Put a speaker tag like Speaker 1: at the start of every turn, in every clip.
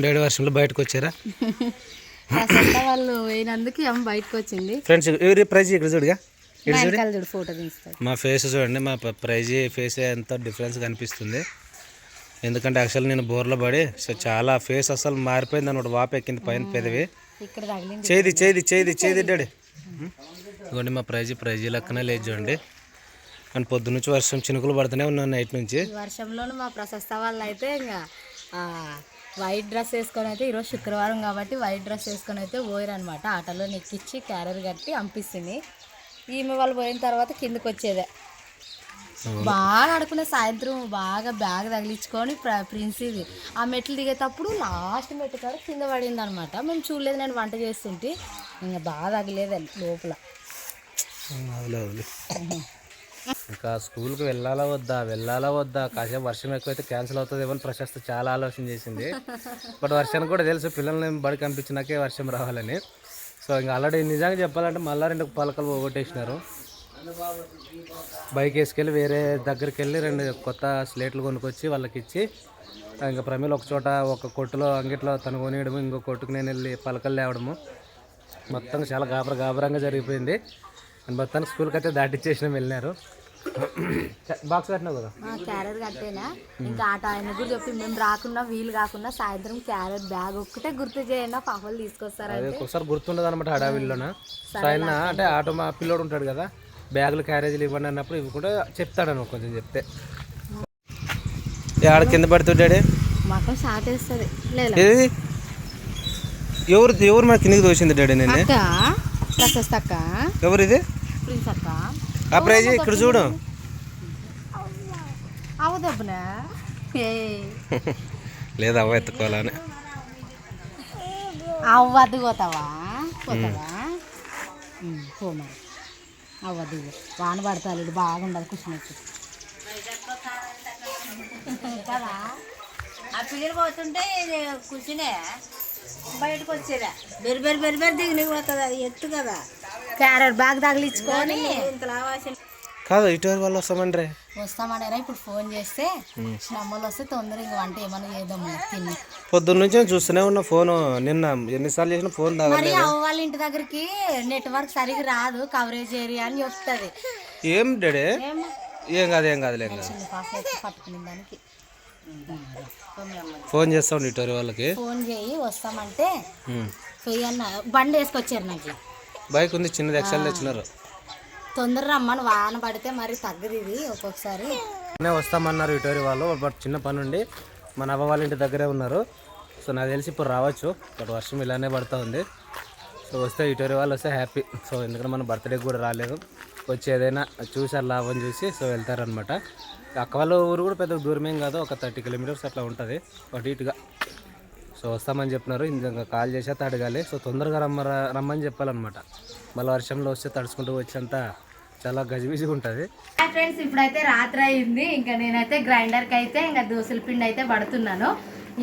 Speaker 1: ఏం డాడీ వర్షంలో బయటకు వచ్చారా
Speaker 2: వాళ్ళు బయటకు వచ్చింది
Speaker 1: ఫ్రెండ్స్ ఎవరి ప్రైజ్ ఇక్కడ చూడుగా?
Speaker 2: మా
Speaker 1: చూడు?
Speaker 2: ఫోటో
Speaker 1: ఫేస్ చూడండి మా ప్రైజ్ ఫేస్ ఎంత డిఫరెన్స్ కనిపిస్తుంది. ఎందుకంటే యాక్చువల్ నేను బోర్లో పడి సో చాలా ఫేస్ అసలు మారిపోయింది అనమాట వాపు ఎక్కింది పైన పెదవి. చేది చేది చేది చేది డాడీ ఇదిగోండి మా ప్రైజ్ ప్రైజ్ లెక్కనే లేదు చూడండి. అండ్ పొద్దు నుంచి వర్షం చినుకులు పడుతూనే ఉన్నాను నైట్ నుంచి.
Speaker 2: ఈ వర్షంలోనూ మా ప్రశస్త వాళ్ళు అయితే ఇంకా వైట్ డ్రెస్ వేసుకొని అయితే ఈరోజు శుక్రవారం కాబట్టి వైట్ డ్రెస్ వేసుకొని అయితే పోయారు అనమాట ఆటోలో నెక్కిచ్చి క్యారియర్ కట్టి పంపిస్తుంది ఈమె వాళ్ళు పోయిన తర్వాత కిందకి వచ్చేదే. బాగా ఆడుకునే సాయంత్రం బాగా బ్యాగ్ తగిలించుకొని ప్ర- ప్రిన్స్ ఇది. ఆ మెట్లు దిగేటప్పుడు లాస్ట్ మెట్టు కాడ కింద పడింది అనమాట మేము చూడలేదు నేను వంట చేస్తుంటే. ఇంకా బాగా తగిలేదు లోపల.
Speaker 1: ఇంకా స్కూల్కి వెళ్ళాలా వద్దా? వెళ్ళాలా వద్దా? కాసేపు వర్షం ఎక్కువైతే క్యాన్సిల్ అవుతుందేమో అని ప్రశస్త చాలా ఆలోచన చేసింది. బట్ వర్షానికి కూడా తెలుసు పిల్లల్ని బడికి కనిపించినాకే వర్షం రావాలని. సో ఇంకా ఆల్రెడీ నిజంగా చెప్పాలంటే మళ్ళా రెండు పలకలు పోగొట్టేసినారు. బైక్ వేసుకెళ్ళి వేరే దగ్గరికి వెళ్ళి రెండు కొత్త స్లేట్లు కొనుక్కొచ్చి వాళ్ళకి ఇచ్చి ఇంకా ప్రమిలు ఒక చోట ఒక కొట్టులో అంగిట్లో తను కొనియడము ఇంకో కొట్టుకు నేను వెళ్ళి పలకలు లేవడము. మొత్తం చాలా గాబర గాబరంగా జరిగిపోయింది. అండ్ మొత్తానికి స్కూల్కి అయితే దాటిచ్చేసినాం వెళ్ళినారు. బాక్స్ కట్టినావు కదా?
Speaker 2: క్యారెట్ కట్టేనా? ఇంకా ఆట ఆయన కూడా చెప్పి మేము రాకుండా వీలు కాకుండా సాయంత్రం క్యారెట్ బ్యాగ్ ఒక్కటే గుర్తు చేయండి పాపలు
Speaker 1: అదే
Speaker 2: తీసుకొస్తారంటే
Speaker 1: ఒకసారి గుర్తుండదు అనమాట హడావిల్లోన సో ఆయన అంటే ఆటో మా పిల్లోడు ఉంటాడు కదా బ్యాగులు క్యారేజీలు ఇవ్వండి అన్నప్పుడు ఇవి కూడా చెప్తాడు కొంచెం చెప్తే. ఆడ కింద పడుతుంటాడే?
Speaker 2: మాకు షార్ట్ వేస్తుంది లేదు
Speaker 1: ఎవరు ఎవరు మా కిందకి దోసింది డాడీ నేను ఎవరు ఇది
Speaker 2: ప్రిన్స్ అక్క.
Speaker 1: ఆ ప్రైజ్ ఇక్కడ చూడు. లేదా అవ్వ ఎత్తుకోవాలని.
Speaker 2: అవ్వద్దు పోతావా? పోతావా పో మరి. అవ్వద్దు ఇగో. వాన పడతాడు బాగుండదు కూర్చున్నట్టు కదా
Speaker 3: ఆ పిల్లలు పోతుంటే కూర్చునే. బయటకు వచ్చేదా? బెరి బెరి బెరి బెరి దిగి పోతుంది? అది ఎత్తు కదా.
Speaker 2: క్యారెట్ బ్యాగ్ తగిలించుకొని.
Speaker 1: కాదు ఇటు వాళ్ళు వస్తామండ్రే
Speaker 2: వస్తామనేరా ఇప్పుడు ఫోన్ చేస్తే శ్రమలు వస్తే తొందరగా ఇంక వంట ఏమన్నా చేద్దాం తిని.
Speaker 1: పొద్దున్న నుంచి చూస్తూనే ఉన్న ఫోన్. నిన్న ఎన్నిసార్లు చేసిన ఫోన్
Speaker 2: మరి వాళ్ళ ఇంటి దగ్గరికి నెట్వర్క్ సరిగ్గా రాదు కవరేజ్ ఏరియా అని చెప్తుంది.
Speaker 1: ఏం డాడీ? ఏం? కాదు ఏం కాదు.
Speaker 2: ఎత్తి పట్టుకునే దానికి.
Speaker 1: ఫోన్ చేస్తా ఉండి ఇటు వాళ్ళకి?
Speaker 2: ఫోన్ చేయి వస్తామంటే బండి వేసుకొచ్చారు నాకు.
Speaker 1: బైక్ ఉంది చిన్నది ఎక్సెల్ తెచ్చినారు.
Speaker 2: తొందర రమ్మని వాన పడితే మరి తగ్గదు ఇది
Speaker 1: ఒక్కొక్కసారినే వస్తామన్నారు ఇటోరి వాళ్ళు బట్ చిన్న పని ఉండి మన అవ్వ వాళ్ళ ఇంటి దగ్గరే ఉన్నారు. సో నాకు తెలిసి ఇప్పుడు రావచ్చు బట్ వర్షం ఇలానే పడుతూ ఉంది. సో వస్తే ఇటోరి వాళ్ళు వస్తే హ్యాపీ సో ఎందుకంటే మన బర్త్డేకి కూడా రాలేదు. వచ్చి ఏదైనా చూసారు లాభం చూసి సో వెళ్తారనమాట అక్క వాళ్ళ ఊరు కూడా పెద్ద దూరమేం కాదు ఒక థర్టీ కిలోమీటర్స్ అట్లా ఉంటుంది అటు ఇటుగా. సో వస్తామని చెప్పినారు. ఇంకా కాల్ చేసి తడగాలి అడగాలి. సో తొందరగా రమ్మ రమ్మని చెప్పాలన్నమాట. మళ్ళీ వర్షంలో వస్తే తడుచుకుంటూ వచ్చేంత చాలా గజిబిజిగా ఉంటుంది.
Speaker 2: ఫ్రెండ్స్ ఇప్పుడైతే రాత్రి అయింది. ఇంకా నేనైతే గ్రైండర్కి అయితే ఇంకా దోశల పిండి అయితే పడుతున్నాను.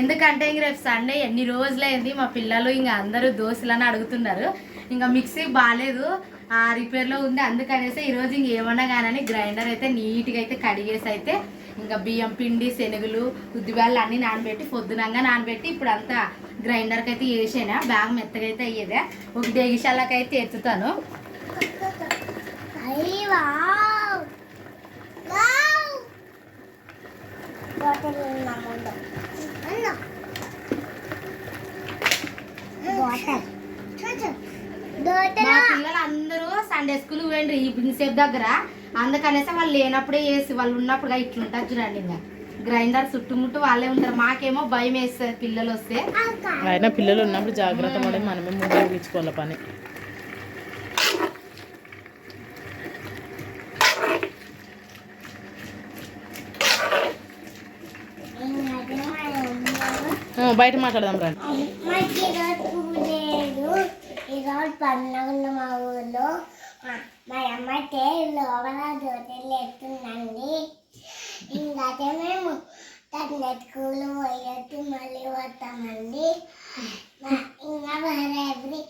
Speaker 2: ఎందుకంటే ఇంక రేపు సండే ఎన్ని రోజులైంది మా పిల్లలు ఇంకా అందరూ దోశలని అడుగుతున్నారు. ఇంకా మిక్సీ బాగాలేదు ఆ రిపేర్లో ఉంది. అందుకనేసి ఈరోజు ఇంక ఏమన్నా కానీ గ్రైండర్ అయితే నీట్గా అయితే కడిగేసి అయితే ఇంకా బియ్యం పిండి శనగలు ఉద్దిబాళ్ళు అన్నీ నానబెట్టి పొద్దునంగా నానబెట్టి ఇప్పుడు అంతా గ్రైండర్కి అయితే వేసేనా బ్యాగ్ మెత్తగా అయితే అయ్యేదే ఒక డేగిషాలకి అయితే ఎత్తుతాను మా పిల్లలు అందరూ సండే స్కూల్ పోయిండ్రు ఈవినింగ్ సేపు దగ్గర. అందుకనేసి వాళ్ళు లేనప్పుడే వేసి వాళ్ళు ఉన్నప్పుడు ఇట్లుంటారు చూడండి ఇంకా. గ్రైండర్ చుట్టుముట్టు వాళ్ళే ఉంటారు. మాకేమో భయం వేస్తుంది పిల్లలు వస్తే.
Speaker 4: అయినా పిల్లలు ఉన్నప్పుడు జాగ్రత్త పడి మనమే ముందు పని. బయట మాట్లాడదాం రండి
Speaker 5: ఈరోజు పండుగ మా ఊర్లో. మా- అమ్మతే లోపల దోతలు ఎత్తుందండి. ఇంకైతే మేము స్కూల్ పోయొచ్చు మళ్ళీ వస్తామండి ఇంకా వేరే ఎవరి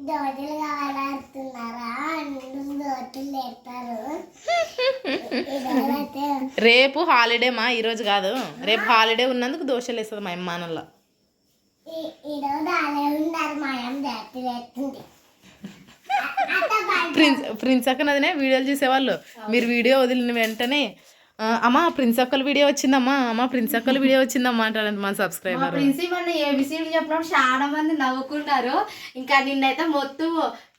Speaker 5: దోతలు కావాలంటున్నారా అందరూ దోతలు ఎత్తారు
Speaker 4: రేపు హాలిడే మా ఈరోజు కాదు. రేపు హాలిడే ఉన్నందుకు దోశలు వేస్తుంది మా అమ్మానల్లో
Speaker 5: ఈ- ఈరోజు అలా ఉన్నారు మా అమ్మ జాతర ఎత్తుంది
Speaker 4: ప్రిన్స్ ప్రిన్స్ అక్కనదినే వీడియోలు చూసేవాళ్ళు. మీరు వీడియో వదిలిన వెంటనే "ఆ, అమ్మా ప్రిన్స్ అక్కల వీడియో వచ్చిందమ్మా అమ్మా ప్రిన్స్ అక్కల వీడియో వచ్చిందమ్మా అంటారంట మన
Speaker 2: మా
Speaker 4: సబ్స్క్రైబర్.
Speaker 2: ప్రిన్సిపల్ ఏబిసిడి చెప్పినప్పుడు చాలా మంది నవ్వుకున్నారు ఇంకా నిన్నైతే మొత్తం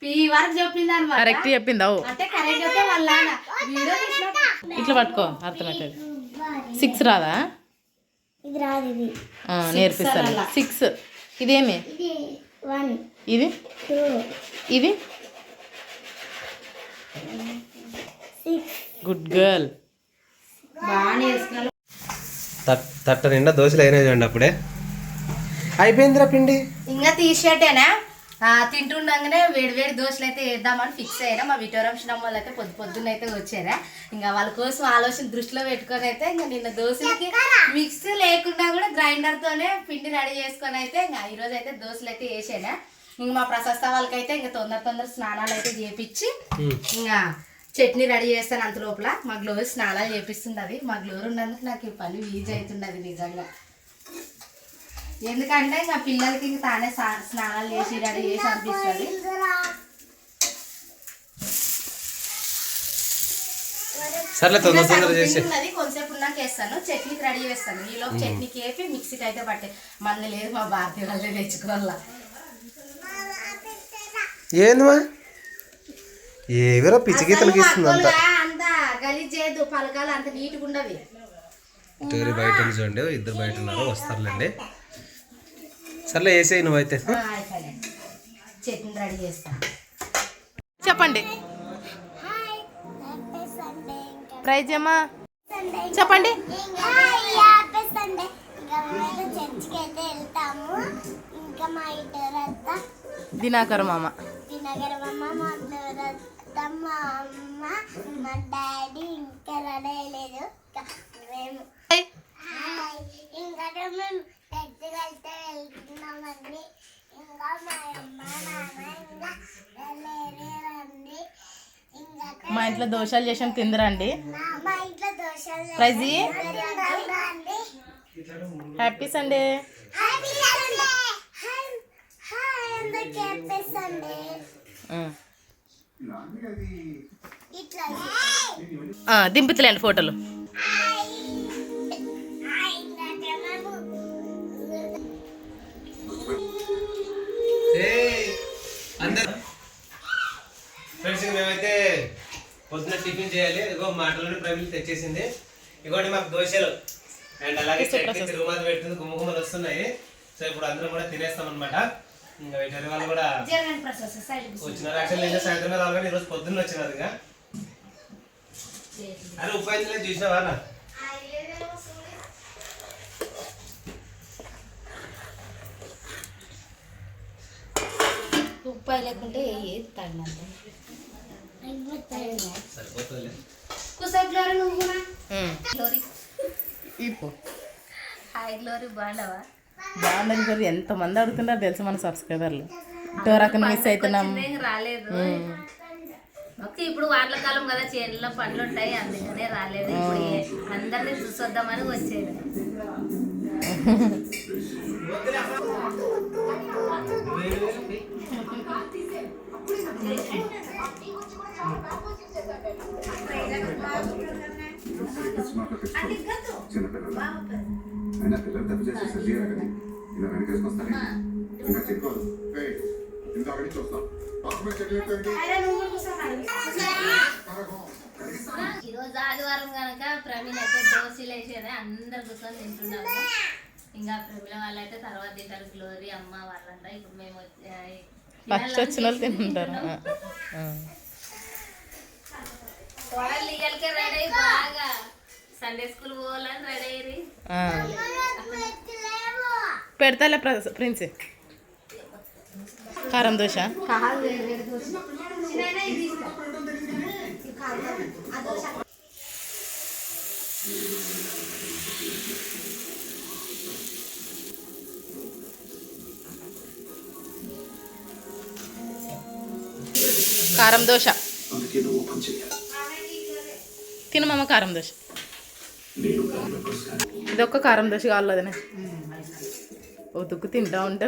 Speaker 2: పీ వరకు చెప్పింది అనమాట
Speaker 4: కరెక్ట్ చెప్పింది? అవు
Speaker 2: అంటే కరెక్ట్ అయితే వాళ్ళ వీడియో తీసినప్పుడు
Speaker 4: ఇట్లా పట్టుకో అర్థమవుతుంది. సిక్స్ రాదా?
Speaker 5: ఇది రాదు ఇది.
Speaker 4: ఆ, నేర్పిస్తాను సిక్స్ ఇదేమి?
Speaker 5: ఇది
Speaker 4: ఇది? గుడ్ గర్ల్
Speaker 2: బాగా నేర్చుకున్నారు
Speaker 1: తట్ తట్ట నిండా దోశలు అయినాయి చూడండి అప్పుడే. అయిపోయిందిరా పిండి.
Speaker 2: ఇంకా తీసేటేనా తింటుండగానే వేడి వేడి దోశలు అయితే వేద్దామని ఫిక్స్ అయ్యారా మా విటోరం వాళ్ళు అయితే పొద్దు పొద్దున్న అయితే వచ్చారా. ఇంకా వాళ్ళ కోసం ఆలోచన దృష్టిలో పెట్టుకొని అయితే ఇంకా నిన్న దోశలకి మిక్స్ లేకుండా కూడా గ్రైండర్ తోనే పిండి రెడీ చేసుకొని అయితే ఇంకా ఈ రోజు అయితే దోశలు అయితే వేసానా. ఇంకా మా ప్రశస్త వాళ్ళకైతే ఇంకా తొందర తొందర స్నానాలు అయితే చేపించి ఇంకా చట్నీ రెడీ చేస్తాను అంత లోపల. మా గ్లోర్ స్నానాలు చేపిస్తున్నది మా గ్లోర్ ఉన్నందుకు నాకు ఈ పని ఈజీ అవుతున్నది నిజంగా. ఎందుకంటే ఇంకా పిల్లలకి ఇంక తానే స్నానాలు చేసి రెడీ చేసి అనిపిస్తుంది.
Speaker 1: సర్లే తొందర తొందర చేసి.
Speaker 2: ఉన్నది కొంచెంసేపు ఉన్నాక వేస్తాను చట్నీకి రెడీ చేస్తాను. ఈ లోపు చట్నీకి వేపి మిక్సీకి అయితే పట్టే. మళ్ళీ లేదు మా భారతీయ వాళ్ళే తెచ్చుకోవాలా. పలకాలు అంత నీట్గా ఉండవి.
Speaker 1: ఇటు బయట చూడండి ఇద్దరు బయట ఉన్నారు వస్తారులేండి. సర్లే వేసేయి నువ్వైతే.
Speaker 4: చెప్పండి. ప్రైజ్ అమ్మా
Speaker 5: సండే
Speaker 4: చెప్పండి దినాకర్ మామ.
Speaker 5: మా అమ్మ మా డాడీ ఇంకా మేము మేము వెళ్తున్నామండి. మా అమ్మ నాన్న ఇంకా వెళ్ళేరండి ఇంకా
Speaker 4: మా ఇంట్లో దోశలు చేసాం తిందరండి. ప్రైజీ? Happy Sunday
Speaker 5: happy Sunday hi hi అందరికి హ్యాపీ సండే ఇట్లా
Speaker 4: దింపుతులేండి ఫోటోలు.
Speaker 1: ఫ్రెండ్స్ మేమైతే పొద్దున టిఫిన్ చేయాలి. ఇగో మాటలోని ప్రమిళ తెచ్చేసింది. ఇగోండి మాకు దోశలు. అండ్ అలాగే చట్నీ తిరుగుమాత పెడుతుంది. గుమ్మగుమ్మలు వస్తున్నాయి. సో ఇప్పుడు అందరం కూడా తినేస్తాం అనమాట వేరే వాళ్ళు కూడా వచ్చినారు. యాక్చువల్లీ నిన్న రావాలి పొద్దున్న వచ్చినారు ఇంకా. అరే ఉపాయం చూసినావా అన్న?
Speaker 2: ఉప్పు లేకుంటే ఏది తగినంత
Speaker 1: సరిపోతుందిలే.
Speaker 2: నువ్వు కూడా. గ్లోరీ.
Speaker 4: ఇప్పు
Speaker 2: హాయ్ గ్లోరీ బాగుండవా
Speaker 4: బాగుండని సార్ ఎంతమంది అడుగుతున్నారు తెలుసు మన సబ్స్క్రైబర్లు? టోరాకని మిస్ అవుతున్నాం
Speaker 2: రాలేదు. ఓకే ఇప్పుడు వార్ల కాలం కదా చేనులో పనులు ఉంటాయి అందుకనే రాలేదు. అందరినీ చూసొద్దామని వచ్చేది.
Speaker 6: అయినా పిల్లలు తప్పు చేసి సరిచేయాలి కదా ఇలా వెనకేసుకొస్తానే ఇంకా చెప్పారు ఇందాక నుంచి వస్తాం డాక్యుమెంట్ చదివేటండి
Speaker 2: ఈ రోజు ఆదివారం కనుక ప్రవీణ్ అయితే దోశలు వేసేది అందరు కూర్చొని తింటున్నాము ఇంకా ప్రమిళ వాళ్ళైతే తర్వాత తింటారు గ్లోరీ అమ్మ వాళ్ళంతా ఇప్పుడు మేము
Speaker 4: ఫస్ట్ వచ్చిన వాళ్ళు తింటారు.
Speaker 2: కోడలు రెడీ బాగా సండే స్కూల్ పోవాలని రెడీ అయ్యి.
Speaker 4: పెడతాలే ప్ర- ప్రిన్స్. కారం దోశ. కారం దోశ. తినమమ్మ కారం దోశ.
Speaker 6: నేను కానీ మెంబర్స్ కానీ
Speaker 4: ఇది ఒక్క కారం దోశ కావాలి అదనే ఉతుక్కు తింటా ఉంటే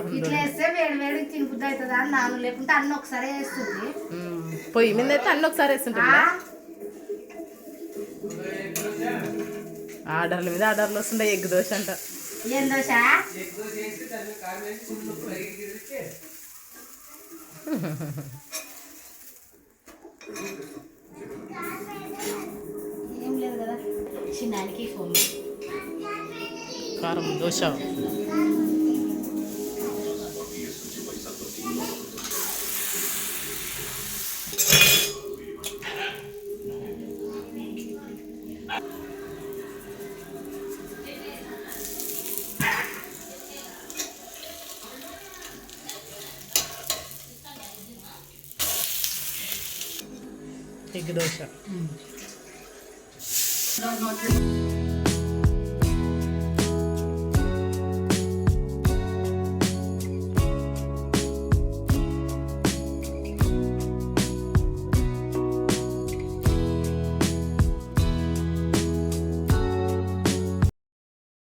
Speaker 4: ఉంది
Speaker 2: ఇట్లా వేస్తే వేడి వేడి తినుబుద్ధి అవుతుంది? అని నాను లేకుంటే అన్ని ఒకసారి వేస్తుంది
Speaker 4: ఉమ్, పొయ్యి మీద అయితే అన్ని ఒకసారి వేస్తుంటా ఆర్డర్ల మీద ఆర్డర్లు వస్తుంటాయి ఎగ్ దోశ అంట.
Speaker 2: ఏం దోశ? చిన్నానికి ఫోన్
Speaker 4: కారం దోశ. ఎగ్ దోశ.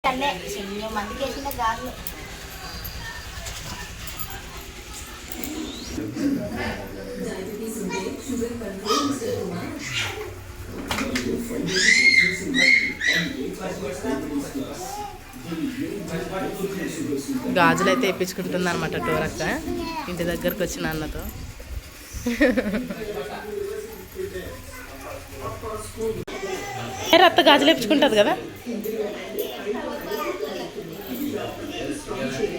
Speaker 2: అన్నే. చిన్న మందికి వేసిన గాజులు.
Speaker 4: గాజులు అయితే వేయించుకుంటుంది అనమాట టోరక్క ఇంటి దగ్గరకు వచ్చిన అన్నతో. ఏ రత్త గాజులు వేయించుకుంటుంది కదా?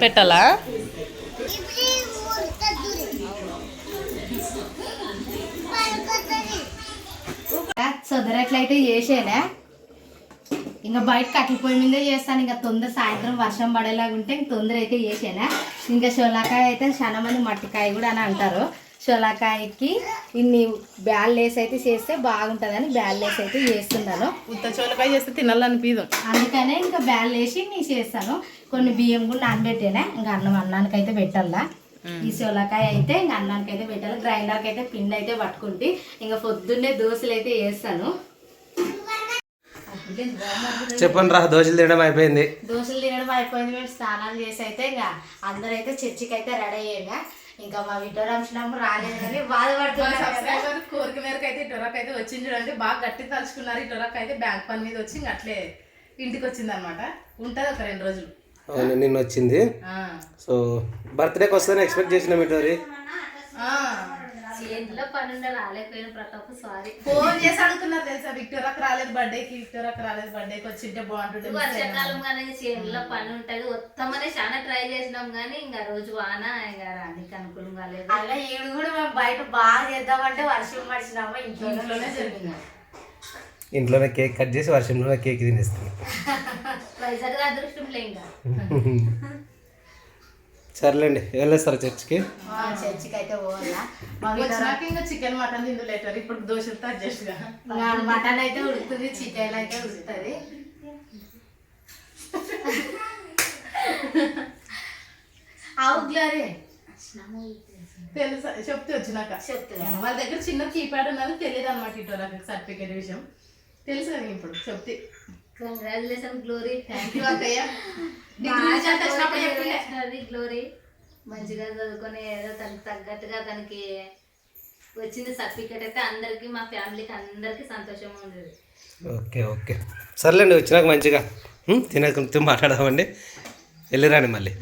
Speaker 4: పెట్టాలా?
Speaker 2: సొదరట్లయితే చేసేనా ఇంకా బయట కట్టెల పొయ్యి మీదే చేస్తాను. ఇంకా తొందర సాయంత్రం వర్షం పడేలాగా ఉంటే ఇంక తొందర అయితే చేసేనా? ఇంకా షోలాకాయ అయితే చాలా మంది మట్టికాయ కూడా అని అంటారు. షోలాకాయకి ఇన్ని బ్యాల్ వేసి అయితే చేస్తే బాగుంటుందని బ్యాల్ వేసి అయితే చేస్తున్నాను.
Speaker 4: ఉత్త చోలకాయ చేస్తే తినాలనిపించదు
Speaker 2: అందుకనే ఇంకా బ్యాల్ వేసి నేను చేస్తాను. కొన్ని బియ్యం కూడా నానబెట్టేనా? ఇంకా అన్నం అన్నానికి అయితే పెట్టాలా? ఈ సోలకాయ అయితే ఇంకా అన్నానికి అయితే పెట్టాలి గ్రైండర్కి అయితే పిండి అయితే పట్టుకుంటే. ఇంకా పొద్దున్నే దోశలు అయితే వేస్తాను
Speaker 1: చెప్పండి రా దోశలు తినడం అయిపోయింది.
Speaker 2: దోశలు తినడం అయిపోయింది మేము స్నానాలు చేసి అయితే ఇంకా అందరైతే చర్చికి అయితే రెడీ అయ్యాక ఇంకా మా వింటర్ అంశనమ్మ రాలేదు కానీ బాధపడుతున్నారు
Speaker 4: కోరిక మేరకు అయితే టొరాక్ అయితే వచ్చింది చూడండి. బాగా గట్టి తలుచుకున్నారు. ఈ టొరాక్ అయితే బ్యాంక్ పని మీద వచ్చి ఇంక అట్లే ఇంటికి వచ్చింది అనమాట ఉంటుంది ఒక రెండు రోజులు.
Speaker 1: అవును నిన్న వచ్చింది.
Speaker 4: ఆ.
Speaker 1: సో బర్త్డేకి వస్తుందని ఎక్స్పెక్ట్ చేసిన మిటోరి
Speaker 4: ఆ.
Speaker 2: చేతిలో పని ఉండే రాలేకపోయిన ప్రతి ఒక్క సారీ
Speaker 4: ఫోన్ చేసి అడుగుతున్నారు తెలుసా విక్టోరాకి రాలేదు బర్త్డేకి విక్టోరాకి రాలేదు బర్త్డేకి వచ్చింటే అయినా.
Speaker 7: వర్షాకాలం కానీ చేనులో పని ఉంటది. వస్తామని చాలా ట్రై చేసినాం కానీ ఇంకా రోజు వాన ఇంకా రానికి అనుకూలం కాలేదు
Speaker 2: అలా ఈడు కూడా మేము బయట బాగా చేద్దామంటే వర్షం పడిచినామా? ఇంట్లోనే
Speaker 4: జరిగింది.
Speaker 1: ఇంట్లోనే కేక్ కట్ చేసి వర్షంలోనే కేక్ తినేస్తాను
Speaker 7: వైజాగ్ అదృష్టం లే ఇంకా.
Speaker 1: సర్లేండి వెళ్ళేస్తారు చర్చ్కి?
Speaker 2: ఆ, చర్చికి అయితే పోవాలా
Speaker 4: వచ్చినాక ఇంకా చికెన్ మటన్ తిందు లేటర్ ఇప్పుడు దోశలతో
Speaker 2: అడ్జస్ట్గా మటన్ అయితే ఉడుకుతుంది చికెన్ అయితే ఉడుకుతుంది. అవు గ్లోరీ
Speaker 4: తెలుసా? చెప్తే వచ్చినాక.
Speaker 2: చెప్తున్నా
Speaker 4: వాళ్ళ దగ్గర చిన్న కీప్యాడ్ ఉన్నది తెలియదు అనమాట ఇటు సర్టిఫికేట్ విషయం. తెలుసు కదా ఇప్పుడు? చెప్తే.
Speaker 7: కంగ్రాచులేషన్ గ్లోరీ
Speaker 4: థ్యాంక్ యూ అక్కయ్య.
Speaker 7: అది గ్లోరీ మంచిగా చదువుకొని ఏదో తనకి తగ్గట్టుగా తనకి వచ్చింది సర్టిఫికేట్ అయితే అందరికి మా ఫ్యామిలీకి అందరికి సంతోషంగా ఉండేది.
Speaker 1: Okay okay. సర్లేండి వచ్చినాక మంచిగా తినక మాట్లాడదామండి. వెళ్ళిరాండి మళ్ళీ.